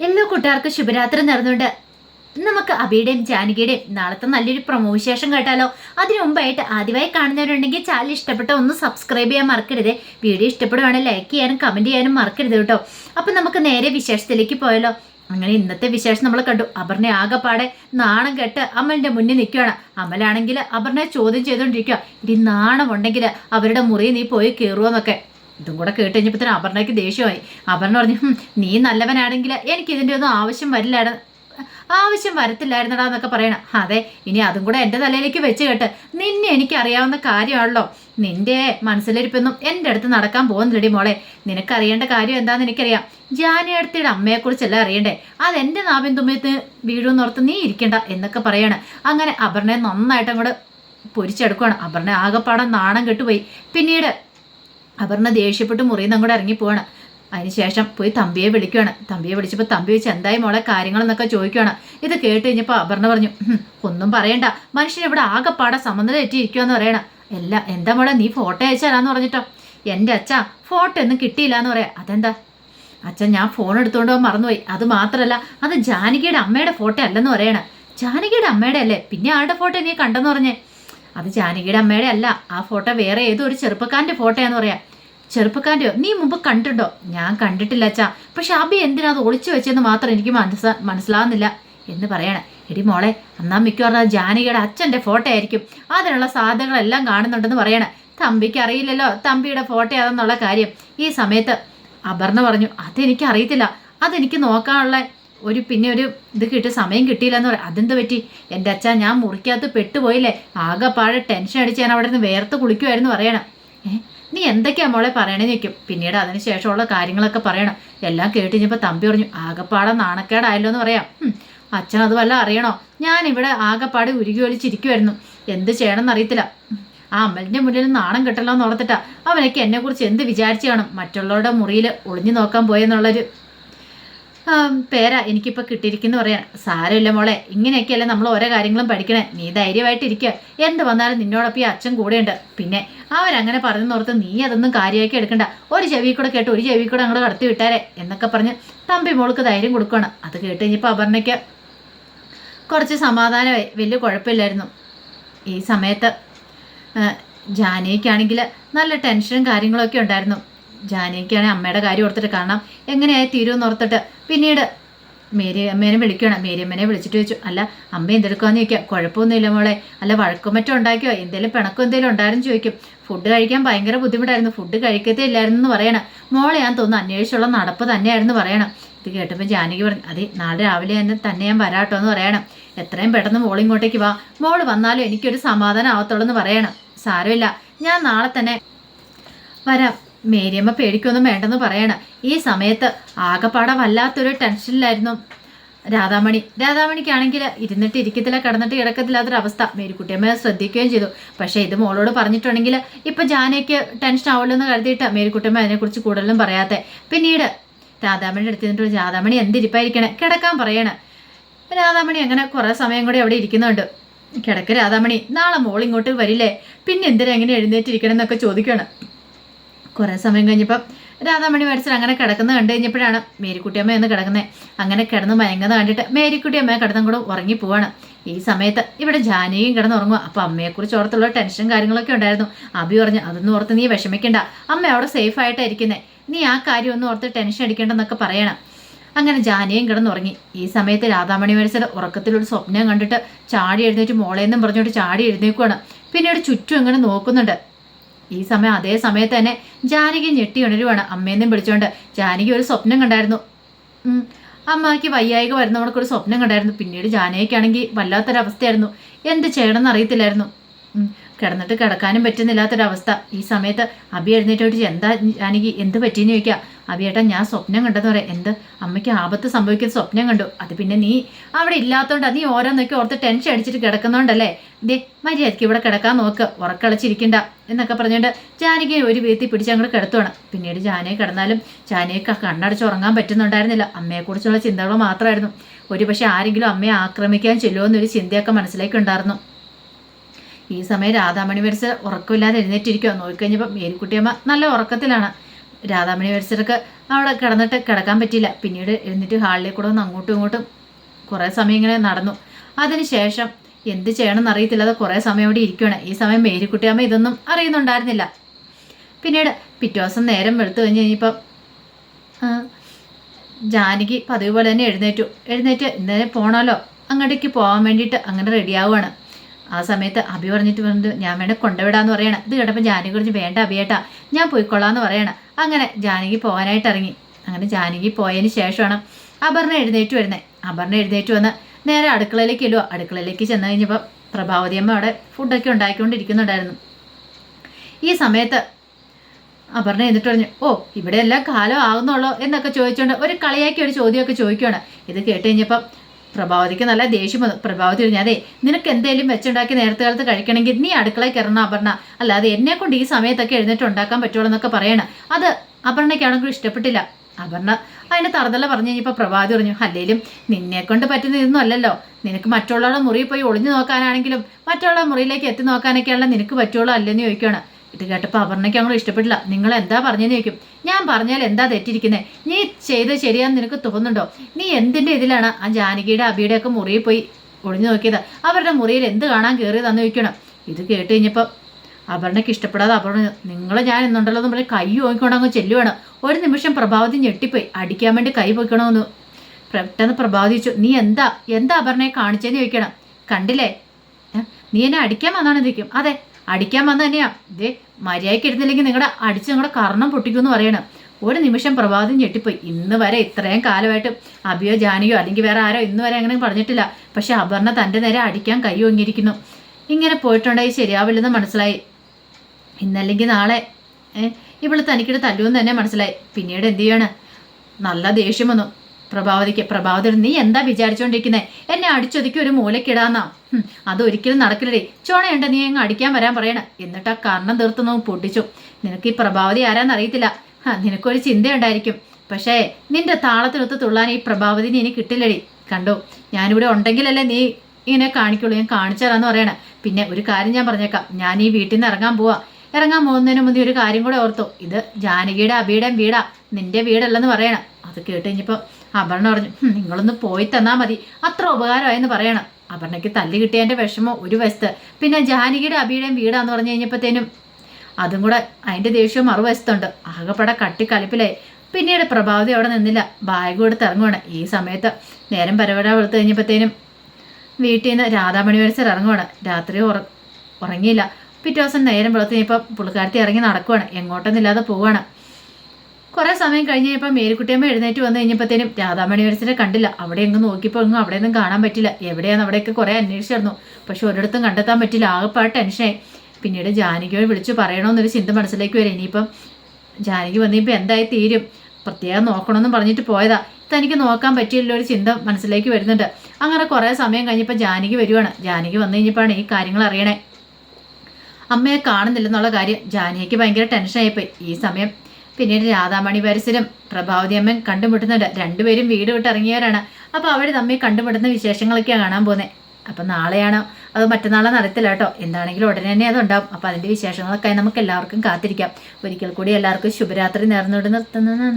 എല്ലാ കൂട്ടുകാർക്കും ശുഭരാത്രി നേർന്നുകൊണ്ട്. നമുക്ക് അബിയുടെയും ജാനകിയുടെയും നാളത്തെ നല്ലൊരു പ്രൊമോ വിശേഷം കേട്ടാലോ? അതിനു മുമ്പായിട്ട് ആദ്യമായി കാണുന്നവരുണ്ടെങ്കിൽ ചാനൽ ഇഷ്ടപ്പെട്ട ഒന്ന് സബ്സ്ക്രൈബ് ചെയ്യാൻ മറക്കരുത്. വീഡിയോ ഇഷ്ടപ്പെടുവാണെങ്കിൽ ലൈക്ക് ചെയ്യാനും കമന്റ് ചെയ്യാനും മറക്കരുത് കേട്ടോ. അപ്പം നമുക്ക് നേരെ വിശേഷത്തിലേക്ക് പോയാലോ? അങ്ങനെ ഇന്നത്തെ വിശേഷം നമ്മൾ കണ്ടു. അപർണ ആകെപ്പാടെ നാണം കെട്ട് അമലിന്റെ മുന്നിൽ നിൽക്കുകയാണ്. അമലാണെങ്കിൽ അപർണയെ ചോദ്യം ചെയ്തുകൊണ്ടിരിക്കുക. ഇനി നാണമുണ്ടെങ്കിൽ അവരുടെ മുറിയിൽ നീ പോയി കയറുമെന്നൊക്കെ ഇതും കൂടെ കേട്ട് കഴിഞ്ഞപ്പോൾ അപർണയ്ക്ക് ദേഷ്യമായി. അപർണ പറഞ്ഞു നീ നല്ലവനാണെങ്കിൽ എനിക്ക് ഇതിന്റെ ഒന്നും ആവശ്യം വരില്ലായിരുന്നു ആവശ്യം വരത്തില്ലായിരുന്നടാ എന്നൊക്കെ പറയണം. അതെ ഇനി അതും കൂടെ എന്റെ തലയിലേക്ക് വെച്ച് കേട്ട് നിന്നെ എനിക്ക് അറിയാവുന്ന കാര്യമാണല്ലോ. നിന്റെ മനസ്സിലിരിപ്പൊന്നും എന്റെ അടുത്ത് നടക്കാൻ പോകുന്നില്ലടി മോളെ. നിനക്കറിയേണ്ട കാര്യം എന്താണെന്ന് എനിക്കറിയാം. ജാനിയടുത്തിയുടെ അമ്മയെക്കുറിച്ചല്ല അറിയണ്ടേ? അതെന്റെ നാവിൻ തുമ്മയത്ത് വീഴുമെന്നോർത്ത് നീ ഇരിക്കണ്ട എന്നൊക്കെ പറയാണ്. അങ്ങനെ അപർണയെ നന്നായിട്ട് അങ്ങോട്ട് പൊരിച്ചെടുക്കുകയാണ് അപർണ ആകെപ്പാടെ നാണം കെട്ടുപോയി. പിന്നീട് അപർണ ദേഷ്യപ്പെട്ട് മുറിയിൽ നിന്ന് അങ്ങോട്ട് ഇറങ്ങിപ്പോവാണ്. അതിനുശേഷം പോയി തമ്പിയെ വിളിക്കുകയാണ് തമ്പിയെ വിളിച്ചപ്പോൾ തമ്പി വെച്ച് എന്തായി മോളെ കാര്യങ്ങളെന്നൊക്കെ ചോദിക്കുകയാണ് ഇത് കേട്ട് കഴിഞ്ഞപ്പോൾ അപർണ പറഞ്ഞു "ഹും, ഒന്നും പറയണ്ട. മനുഷ്യൻ ഇവിടെ ആകെപ്പാടെ സമനില തെറ്റിയിരിക്കുകയെന്ന് പറയണം. അല്ല എന്താ മോളെ നീ ഫോട്ടോ അയച്ചാലാന്ന് പറഞ്ഞിട്ടോ? എന്റെ അച്ഛ ഫോട്ടോ ഒന്നും കിട്ടിയില്ല എന്ന് പറയാം. അതെന്താ? അച്ഛൻ ഞാൻ ഫോൺ എടുത്തുകൊണ്ട് പോകാൻ മറന്നുപോയി. അത് മാത്രമല്ല അത് ജാനകിയുടെ അമ്മയുടെ ഫോട്ടോ അല്ലെന്ന് പറയണം. ജാനകിയുടെ അമ്മയുടെ അല്ലേ? പിന്നെ ആളുടെ ഫോട്ടോ നീ കണ്ടെന്ന് പറഞ്ഞേ? അത് ജാനകിയുടെ അമ്മയുടെ അല്ല. ആ ഫോട്ടോ വേറെ ഏതോ ഒരു ചെറുപ്പക്കാരന്റെ ഫോട്ടോയാന്ന് പറയാം. ചെറുപ്പക്കാരന്റെയോ നീ മുമ്പ് കണ്ടിട്ടുണ്ടോ? ഞാൻ കണ്ടിട്ടില്ല അച്ഛാ. പക്ഷെ അബി എന്തിനാ അത് ഒളിച്ചു വെച്ചെന്ന് മാത്രം എനിക്ക് മനസ്സ മനസ്സിലാവുന്നില്ല. എന്ന് പറയണേ. എടി മോളെ അന്നാ മിക്കവാറും ജാനകിയുടെ അച്ഛന്റെ ഫോട്ടോ ആയിരിക്കും. അതിനുള്ള സാധ്യതകളെല്ലാം കാണുന്നുണ്ടെന്ന് പറയണേ. തമ്പിക്ക് അറിയില്ലല്ലോ തമ്പിയുടെ ഫോട്ടോ അതെന്നുള്ള കാര്യം. ഈ സമയത്ത് അപർണ പറഞ്ഞു അതെനിക്ക് അറിയത്തില്ല. അതെനിക്ക് നോക്കാനുള്ള ഒരു പിന്നെ ഒരു ഇത് കിട്ടിയ സമയം കിട്ടിയില്ല എന്ന് പറയാം അതെന്ത് പറ്റി? എന്റെ അച്ഛാ ഞാൻ മുറിക്കകത്ത് പെട്ടുപോയില്ലേ? ആകെപ്പാടെ ടെൻഷൻ അടിച്ച് ഞാൻ അവിടെ നിന്ന് വേർത്ത് കുളിക്കുമായിരുന്നു പറയണം. നീ എന്തൊക്കെയാ മോളെ പറയണേ നിൽക്കും പിന്നീട് അതിന് ശേഷമുള്ള കാര്യങ്ങളൊക്കെ പറയണം. എല്ലാം കേട്ട് കഴിഞ്ഞപ്പോൾ തമ്പി പറഞ്ഞു ആകപ്പാടെ നാണക്കേടായല്ലോ എന്ന് പറയാം അച്ഛൻ അത് വല്ല അറിയണോ? ഞാൻ ഇവിടെ ആകെപ്പാടെ ഉരുകി ഒലിച്ചിരിക്കുമായിരുന്നു എന്ത് ചെയ്യണമെന്ന് അറിയത്തില്ല ആ അമ്മലിന്റെ മുന്നിൽ നാണം കിട്ടല്ലോ എന്ന് ഓർത്തിട്ടാ അവനൊക്കെ എന്നെക്കുറിച്ച് എന്ത് വിചാരിച്ചു കാണും. മറ്റുള്ളവരുടെ മുറിയിൽ ഒളിഞ്ഞു നോക്കാൻ പോയെന്നുള്ളൊരു പേരാ എനിക്കിപ്പോൾ കിട്ടിയിരിക്കുന്നു പറയാൻ. സാരമില്ല മോളെ ഇങ്ങനെയൊക്കെയല്ലേ നമ്മൾ ഓരോ കാര്യങ്ങളും പഠിക്കണേ. നീ ധൈര്യമായിട്ടിരിക്കുക എന്ത് വന്നാലും നിന്നോടൊപ്പം ഈ അച്ഛൻ കൂടെയുണ്ട്. പിന്നെ അവരങ്ങനെ പറഞ്ഞെന്നോർത്ത് നീ അതൊന്നും കാര്യമാക്കി എടുക്കണ്ട. ഒരു ചെവി കൂടെ കേട്ട് ഒരു ചെവി കൂടെ അങ്ങോട്ട് കടത്തി വിട്ടാരെ എന്നൊക്കെ പറഞ്ഞ് തമ്പി മോൾക്ക് ധൈര്യം കൊടുക്കണം അത് കേട്ട് കഴിഞ്ഞപ്പോൾ അപർണയ്ക്ക് കുറച്ച് സമാധാനമായി. വലിയ കുഴപ്പമില്ലായിരുന്നു. ഈ സമയത്ത് ജാനയ്ക്കാണെങ്കിൽ നല്ല ടെൻഷനും കാര്യങ്ങളൊക്കെ ഉണ്ടായിരുന്നു. ജാനകിക്കാണെങ്കിൽ അമ്മയുടെ കാര്യം ഓർത്തിട്ട് കാണാം എങ്ങനെയായി തീരുമെന്ന് ഓർത്തിട്ട് പിന്നീട് മേരി അമ്മേനെ വിളിക്കണം മേരി അമ്മേനെ വിളിച്ചിട്ട് ചോദിച്ചു അല്ല അമ്മ എന്തെടുക്കാന്ന് ചോദിക്കാം. കുഴപ്പമൊന്നുമില്ല മോളെ. അല്ല വഴക്കും മറ്റോ ഉണ്ടാക്കിയോ? എന്തെങ്കിലും പിണക്കോ എന്തെങ്കിലും ഉണ്ടായിരുന്നു ചോദിക്കും. ഫുഡ് കഴിക്കാൻ ഭയങ്കര ബുദ്ധിമുട്ടായിരുന്നു. ഫുഡ് കഴിക്കത്തേ ഇല്ലായിരുന്നു എന്ന് പറയണം. മോളെ ഞാൻ തോന്നുന്നു അന്വേഷിച്ചുള്ള നടപ്പ് തന്നെയായിരുന്നു പറയണം. ഇത് കേട്ടപ്പോൾ ജാനകി പറഞ്ഞു അതെ നാളെ രാവിലെ തന്നെ തന്നെ ഞാൻ വരാട്ടോ എന്ന് പറയണം. എത്രയും പെട്ടെന്ന് മോൾ ഇങ്ങോട്ടേക്ക് വാ. മോൾ വന്നാലും എനിക്കൊരു സമാധാനം ആവത്തുള്ളൂ എന്ന് പറയണം. സാരമില്ല. ഞാൻ നാളെ തന്നെ വരാം. മേരിയമ്മ പേടിക്കൊന്നും വേണ്ടെന്ന് പറയണം. ഈ സമയത്ത് ആകപ്പാടെ വല്ലാത്തൊരു ടെൻഷനിലായിരുന്നു. രാധാമണി രാധാമണിക്കാണെങ്കിൽ ഇരുന്നിട്ട് ഇരിക്കത്തില്ല കിടന്നിട്ട് കിടക്കത്തില്ലാത്തൊരവസ്ഥ മേരിക്കുട്ടിയമ്മ ശ്രദ്ധിക്കുകയും ചെയ്തു. പക്ഷേ ഇത് മോളോട് പറഞ്ഞിട്ടുണ്ടെങ്കിൽ ഇപ്പം ജാനയ്ക്ക് ടെൻഷൻ ആവുമല്ലോ എന്ന് കരുതിയിട്ട് മേരിക്കുട്ടിയമ്മ അതിനെക്കുറിച്ച് കൂടുതലും പറയാത്തെ. പിന്നീട് രാധാമണി അടുത്ത് നിന്നിട്ട് രാധാമണി എന്തിരിപ്പായിരിക്കണേ? കിടക്കാൻ പറയണേ. രാധാമണി അങ്ങനെ കുറേ സമയം കൂടി അവിടെ ഇരിക്കുന്നുണ്ട്. കിടക്ക് രാധാമണി നാളെ മോൾ ഇങ്ങോട്ട് വരില്ലേ? പിന്നെ എന്തിനാ എങ്ങനെ എഴുന്നേറ്റിരിക്കണം? എന്നൊക്കെ ചോദിക്കുകയാണ്. കുറേ സമയം കഴിഞ്ഞപ്പം രാധാമണി മരിച്ചത് അങ്ങനെ കിടക്കുന്നത് കണ്ടു കഴിഞ്ഞപ്പോഴാണ് മേരിക്കുട്ടിയമ്മ എന്ന് കിടക്കുന്നത് അങ്ങനെ കിടന്ന് മയങ്ങുന്നത് കണ്ടിട്ട് മേരിക്കുട്ടിയമ്മ കിടന്നും കൂടെ ഉറങ്ങി പോവാണ്. ഈ സമയത്ത് ഇവിടെ ജാനകിയും കിടന്നുറങ്ങുക അപ്പോൾ അമ്മയെക്കുറിച്ച് ഓർത്തുള്ള ടെൻഷൻ കാര്യങ്ങളൊക്കെ ഉണ്ടായിരുന്നു. അബി പറഞ്ഞു അതൊന്നും ഓർത്ത് നീ വിഷമിക്കണ്ട. അമ്മ അവിടെ സേഫ് ആയിട്ടാണ് ഇരിക്കുന്നത് നീ ആ കാര്യം ഒന്നും ഓർത്ത് ടെൻഷൻ അടിക്കേണ്ടെന്നൊക്കെ പറയണം. അങ്ങനെ ജാനയും കിടന്നുറങ്ങി ഈ സമയത്ത് രാധാമണി മരിച്ചത് ഉറക്കത്തിലൊരു സ്വപ്നം കണ്ടിട്ട് ചാടി എഴുന്നേറ്റ് മോളേന്നും പറഞ്ഞുകൊണ്ട് ചാടി എഴുന്നേക്കുവാണ്. പിന്നീട് ചുറ്റും ഇങ്ങനെ നോക്കുന്നുണ്ട്. ഈ സമയം അതേ സമയത്ത് തന്നെ ജാനകി ഞെട്ടി ഉണരുവാണ്. അമ്മയെന്നും പിടിച്ചോണ്ട് ജാനകി ഒരു സ്വപ്നം കണ്ടായിരുന്നു. അമ്മയ്ക്ക് വയ്യായിക വരുന്നവർക്ക് ഒരു സ്വപ്നം കണ്ടായിരുന്നു. പിന്നീട് ജാനകിക്കാണെങ്കിൽ വല്ലാത്തൊരവസ്ഥയായിരുന്നു. എന്ത് ചെയ്യണമെന്ന് അറിയത്തില്ലായിരുന്നു. കിടന്നിട്ട് കിടക്കാനും പറ്റുന്നില്ലാത്തൊരവസ്ഥ. ഈ സമയത്ത് അബി എഴുന്നേറ്റോട്ട് എന്താ ജാനകി എന്ത് പറ്റിയെന്ന് ചോദിക്കുക. അബിയേട്ടാ ഞാൻ സ്വപ്നം കണ്ടെന്ന് പറയാം. എന്ത്? അമ്മയ്ക്ക് ആപത്ത് സംഭവിക്കുന്ന സ്വപ്നം കണ്ടു. അത് പിന്നെ നീ അവിടെ ഇല്ലാത്തതുകൊണ്ട് നീ ഓരോന്നൊക്കെ ഓർത്ത് ടെൻഷൻ അടിച്ചിട്ട് കിടക്കുന്നതുകൊണ്ടല്ലേ ദേ മര്യാദയ്ക്ക് ഇവിടെ കിടക്കാൻ നോക്ക്. ഉറക്കളച്ചിരിക്കണ്ട എന്നൊക്കെ പറഞ്ഞുകൊണ്ട് ജാനകിയെ ഒരു വീഴ്ത്തി പിടിച്ച് അങ്ങോട്ട് കിടത്തുവാണ്. പിന്നീട് ജാനയെ കിടന്നാലും ജാനയ്ക്ക് കണ്ണടച്ച് ഉറങ്ങാൻ പറ്റുന്നുണ്ടായിരുന്നില്ല. അമ്മയെക്കുറിച്ചുള്ള ചിന്തകൾ മാത്രമായിരുന്നു. ഒരു പക്ഷേ ആരെങ്കിലും അമ്മയെ ആക്രമിക്കാൻ ചെല്ലുമോ എന്നൊരു ചിന്തയൊക്കെ മനസ്സിലേക്കുണ്ടായിരുന്നു. ഈ സമയം രാധാമണി വരച്ച് ഉറക്കമില്ലാതെ എഴുന്നേറ്റിരിക്കുക നോക്കിക്കഴിഞ്ഞപ്പോൾ മേരിക്കുട്ടിയമ്മ നല്ല ഉറക്കത്തിലാണ്. രാധാമണി വരച്ചർക്ക് അവിടെ കിടന്നിട്ട് കിടക്കാൻ പറ്റിയില്ല. പിന്നീട് എഴുന്നിട്ട് ഹാളിലേക്ക് കൂടെ ഒന്ന് അങ്ങോട്ടും ഇങ്ങോട്ടും കുറേ സമയം ഇങ്ങനെ നടന്നു. അതിനുശേഷം എന്ത് ചെയ്യണമെന്ന് അറിയത്തില്ലാതെ കുറേ സമയം അവിടെ ഇരിക്കുകയാണ് ഈ സമയം മേരിക്കുട്ടിയമ്മ ഇതൊന്നും അറിയുന്നുണ്ടായിരുന്നില്ല. പിന്നീട് പിറ്റേ ദിവസം നേരം വെളുത്തു കഴിഞ്ഞ് കഴിഞ്ഞപ്പം ജാനകി പതിവ് പോലെ തന്നെ എഴുന്നേറ്റു. എഴുന്നേറ്റ് ഇന്നലെ പോണല്ലോ അങ്ങോട്ടേക്ക് പോകാൻ വേണ്ടിയിട്ട് അങ്ങനെ റെഡിയാവുകയാണ് ആ സമയത്ത് അഭി പറഞ്ഞിട്ട് പറഞ്ഞു ഞാൻ വേണേ കൊണ്ടുവിടാന്ന് പറയണം. ഇത് കേട്ടപ്പോൾ ജാനകി കുറിച്ച് വേണ്ട അഭിയേട്ടാ ഞാൻ പോയിക്കൊള്ളാന്ന് പറയണം. അങ്ങനെ ജാനകി പോകാനായിട്ട് ഇറങ്ങി. അങ്ങനെ ജാനകി പോയതിന് ശേഷമാണ് അപർണ എഴുന്നേറ്റ് വരുന്നത് അപർണ എഴുന്നേറ്റ് വന്ന് നേരെ അടുക്കളയിലേക്ക് ഇല്ലോ അടുക്കളയിലേക്ക് ചെന്ന് കഴിഞ്ഞപ്പോൾ പ്രഭാവതിയമ്മ അവിടെ ഫുഡൊക്കെ ഉണ്ടാക്കിക്കൊണ്ടിരിക്കുന്നുണ്ടായിരുന്നു. ഈ സമയത്ത് അപർണ എന്നിട്ട് പറഞ്ഞു ഓ ഇവിടെ എല്ലാം കാലം ആകുന്നുള്ളോ എന്നൊക്കെ ചോദിച്ചുകൊണ്ട് ഒരു കളിയാക്കി ഒരു ചോദ്യമൊക്കെ ചോദിക്കുകയാണ് ഇത് കേട്ട് കഴിഞ്ഞപ്പം പ്രഭാവതിക്ക് നല്ല ദേഷ്യം വന്നു. പ്രഭാവതി പറഞ്ഞു അതെ നിനക്ക് എന്തേലും വെച്ചുണ്ടാക്കി നേരത്തെ കാലത്ത് കഴിക്കണമെങ്കിൽ നീ അടുക്കളയിൽ കയറണം അപർണ. അല്ലാതെ എന്നെ കൊണ്ട് ഈ സമയത്തൊക്കെ എഴുന്നേറ്റ് ഉണ്ടാക്കാൻ പറ്റുള്ളൂ എന്നൊക്കെ പറയണം. അത് അപർണയ്ക്കാണെങ്കിലും ഇഷ്ടപ്പെട്ടില്ല. അപർണ അതിന് തറുതല പറഞ്ഞു. കഴിഞ്ഞപ്പോൾ പ്രഭാതി പറഞ്ഞു അല്ലേലും നിന്നെ കൊണ്ട് പറ്റുന്ന ഇതൊന്നും അല്ലല്ലോ. നിനക്ക് മറ്റുള്ളവരുടെ മുറിയിൽ പോയി ഒളിഞ്ഞു നോക്കാനാണെങ്കിലും മറ്റുള്ള മുറിയിലേക്ക് എത്തി നോക്കാനൊക്കെയുള്ള നിനക്ക് പറ്റുള്ളൂ അല്ലെന്ന് ചോദിക്കുകയാണ് ഇത് കേട്ടപ്പോൾ അപർണയ്ക്ക് അങ്ങോട്ട് ഇഷ്ടപ്പെട്ടില്ല. നിങ്ങൾ എന്താ പറഞ്ഞെന്ന് ചോദിക്കും. ഞാൻ പറഞ്ഞാൽ എന്താ തെറ്റിരിക്കുന്നത് നീ ചെയ്ത് ശരിയാന്ന് നിനക്ക് തോന്നുന്നുണ്ടോ? നീ എന്തിന്റെ ഇതിലാണ് ആ ജാനകിയുടെ അബിയുടെ ഒക്കെ മുറിയിൽ പോയി ഒളിഞ്ഞു നോക്കിയത്? അവരുടെ മുറിയിൽ എന്ത് കാണാൻ കയറിയതാന്ന് ചോദിക്കണം. ഇത് കേട്ട് കഴിഞ്ഞപ്പോൾ അപർണയ്ക്ക് ഇഷ്ടപ്പെടാതെ അപർണ നിങ്ങൾ ഞാൻ എന്നുണ്ടല്ലോ എന്ന് കൈ നോക്കിക്കൊണ്ട് അങ്ങ് ചെല്ലുവാണ്. ഒരു നിമിഷം പ്രഭാവതി ഞെട്ടിപ്പോയി. അടിക്കാൻ വേണ്ടി കൈ പൊയ്ക്കണമെന്ന് പെട്ടെന്ന് പ്രഭാതിച്ചു നീ എന്താ? എന്താ അപർണയെ കാണിച്ചെന്ന് ചോദിക്കണം. കണ്ടില്ലേ? നീ എന്നെ അടിക്കാൻ വന്നാണ് ചോദിക്കും. അതെ അടിക്കാൻ വന്ന തന്നെയാ. ഇതേ മര്യാദയ്ക്ക് ഇരുന്നില്ലെങ്കിൽ നിങ്ങളുടെ അടിച്ച് നിങ്ങളുടെ കർണം പൊട്ടിക്കുമെന്ന് പറയണം. ഒരു നിമിഷം പ്രഭാതം ഞെട്ടിപ്പോയി. ഇന്ന് വരെ ഇത്രയും കാലമായിട്ട് അഭിയോ ജാനിയോ അല്ലെങ്കിൽ വേറെ ആരോ ഇന്ന് വരെ അങ്ങനെ പറഞ്ഞിട്ടില്ല. പക്ഷെ അപർണ തന്റെ നേരെ അടിക്കാൻ കൈ ഒങ്ങിയിരിക്കുന്നു. ഇങ്ങനെ പോയിട്ടുണ്ടായി ശരിയാവില്ലെന്ന് മനസ്സിലായി. ഇന്നല്ലെങ്കിൽ നാളെ ഇവൾ തനിക്കിട്ട് തല്ലുമെന്ന് തന്നെ മനസ്സിലായി. പിന്നീട് എന്ത് ചെയ്യാണ്? നല്ല ദേഷ്യം വന്നു. പ്രഭാവതിക്ക് പ്രഭാവതി നീ എന്താ വിചാരിച്ചുകൊണ്ടിരിക്കുന്നത് എന്നെ അടിച്ചൊതുക്കി ഒരു മൂലക്കിടാന്നാ. അതൊരിക്കലും നടക്കില്ലേ ചോണയുണ്ട് നീ അങ്ങ് അടിക്കാൻ വരാൻ പറയണ. എന്നിട്ട് ആ കർണം തീർത്തു പൊട്ടിച്ചു. നിനക്ക് ഈ പ്രഭാവതി ആരാന്ന് അറിയത്തില്ല. ഹാ, നിനക്കൊരു ചിന്തയുണ്ടായിരിക്കും. പക്ഷേ നിന്റെ താളത്തിനൊത്ത് തുള്ളാൻ ഈ പ്രഭാവതി നീ ഇനി കിട്ടില്ലടി. കണ്ടോ? ഞാനിവിടെ ഉണ്ടെങ്കിലല്ലേ നീ ഇങ്ങനെ കാണിക്കുള്ളൂ. ഞാൻ കാണിച്ചതാന്ന് പറയണ. പിന്നെ ഒരു കാര്യം ഞാൻ പറഞ്ഞേക്കാം. ഞാൻ ഈ വീട്ടിൽ നിന്ന് ഇറങ്ങാൻ പോവാ. ഇറങ്ങാൻ പോകുന്നതിന് മുന്നേ ഒരു കാര്യം കൂടെ ഓർത്തു. ഇത് ജാനകിയുടെ അബിയുടെയും വീടാ. നിന്റെ വീടല്ലെന്ന് പറയണം. അത് കേട്ട് കഴിഞ്ഞപ്പോൾ അപർണ പറഞ്ഞു "ഹും, നിങ്ങളൊന്ന് പോയി തന്നാൽ മതി. അത്ര ഉപകാരമായെന്ന് പറയണം. അപർണയ്ക്ക് തല്ല് കിട്ടിയതിന്റെ വിഷമോ ഒരു വശത്ത്. പിന്നെ ജാനകിയുടെ അബിയുടെയും വീടാന്ന് പറഞ്ഞു കഴിഞ്ഞപ്പോഴത്തേനും അതും കൂടെ അതിന്റെ ദേഷ്യവും മറുവശത്തുണ്ട്. ആകെപ്പെടെ കട്ടിക്കളിപ്പിലായി പിന്നീട് പ്രഭാവതി അവിടെ നിന്നില്ല. ബാഗ് കൊടുത്ത് ഇറങ്ങുവാണ്. ഈ സമയത്ത് നേരം പരവട വെളുത്ത് കഴിഞ്ഞപ്പോഴത്തേനും വീട്ടിൽ നിന്ന് രാധാമണി വരച്ചർ ഇറങ്ങുവാണ്. രാത്രി ഉറ ഉറങ്ങിയില്ല. പിറ്റേ ദിവസം നേരം വെളുത്ത് കഴിഞ്ഞപ്പോൾ പുള്ളിക്കാരത്തി ഇറങ്ങി നടക്കുവാണ്. എങ്ങോട്ടെന്നില്ലാതെ പോവാണ് കുറേ സമയം കഴിഞ്ഞ് കഴിഞ്ഞപ്പോൾ മേരിക്കുട്ടിയമ്മ എഴുന്നേറ്റ് വന്നു കഴിഞ്ഞപ്പോഴത്തേനും രാധാമണി വരച്ചിനെ കണ്ടില്ല. അവിടെ എങ്ങും നോക്കിയപ്പോൾ എങ്ങും അവിടെ ഒന്നും കാണാൻ പറ്റില്ല. എവിടെയാന്ന് അവിടെയൊക്കെ കുറേ അന്വേഷിച്ചിരുന്നു. പക്ഷെ ഒരിടത്തും കണ്ടെത്താൻ പറ്റില്ല. ആകെപ്പാട് ടെൻഷനായി. പിന്നീട് ജാനകിയോട് വിളിച്ചു പറയണമെന്നൊരു ചിന്ത മനസ്സിലേക്ക് വരും. ഇനിയിപ്പം ജാനകി വന്നിപ്പോൾ എന്തായി തീരും? പ്രത്യേകം നോക്കണമെന്നും പറഞ്ഞിട്ട് പോയതാ. തനിക്ക് നോക്കാൻ പറ്റിയില്ല ഒരു ചിന്ത മനസ്സിലേക്ക് വരുന്നുണ്ട്. അങ്ങനെ കുറേ സമയം കഴിഞ്ഞപ്പോൾ ജാനകി വരുവാണ്. ജാനകി വന്നു കഴിഞ്ഞപ്പോഴാണ് ഈ കാര്യങ്ങൾ അറിയണേ. അമ്മയെ കാണുന്നില്ലെന്നുള്ള കാര്യം ജാനകിക്ക് ഭയങ്കര ടെൻഷനായിപ്പോയി. ഈ സമയം പിന്നീട് രാധാമണി പരിസരം പ്രഭാവതി അമ്മൻ കണ്ടുമുട്ടുന്നുണ്ട്. രണ്ടുപേരും വീട് വിട്ടിറങ്ങിയവരാണ് അപ്പോൾ അവർ തമ്മിൽ കണ്ടുമുട്ടുന്ന വിശേഷങ്ങളൊക്കെയാണ് കാണാൻ പോകുന്നത് അപ്പം നാളെയാണോ. അത് മറ്റന്നാളെ അറിയത്തില്ല കേട്ടോ. എന്താണെങ്കിലും ഉടനെ തന്നെ അതുണ്ടാവും. അപ്പോൾ അതിന്റെ വിശേഷങ്ങളൊക്കെ നമുക്ക് എല്ലാവർക്കും കാത്തിരിക്കാം. ഒരിക്കൽ കൂടി എല്ലാവർക്കും ശുഭരാത്രി നേർന്നുകൊണ്ട് നിർത്തുന്നത്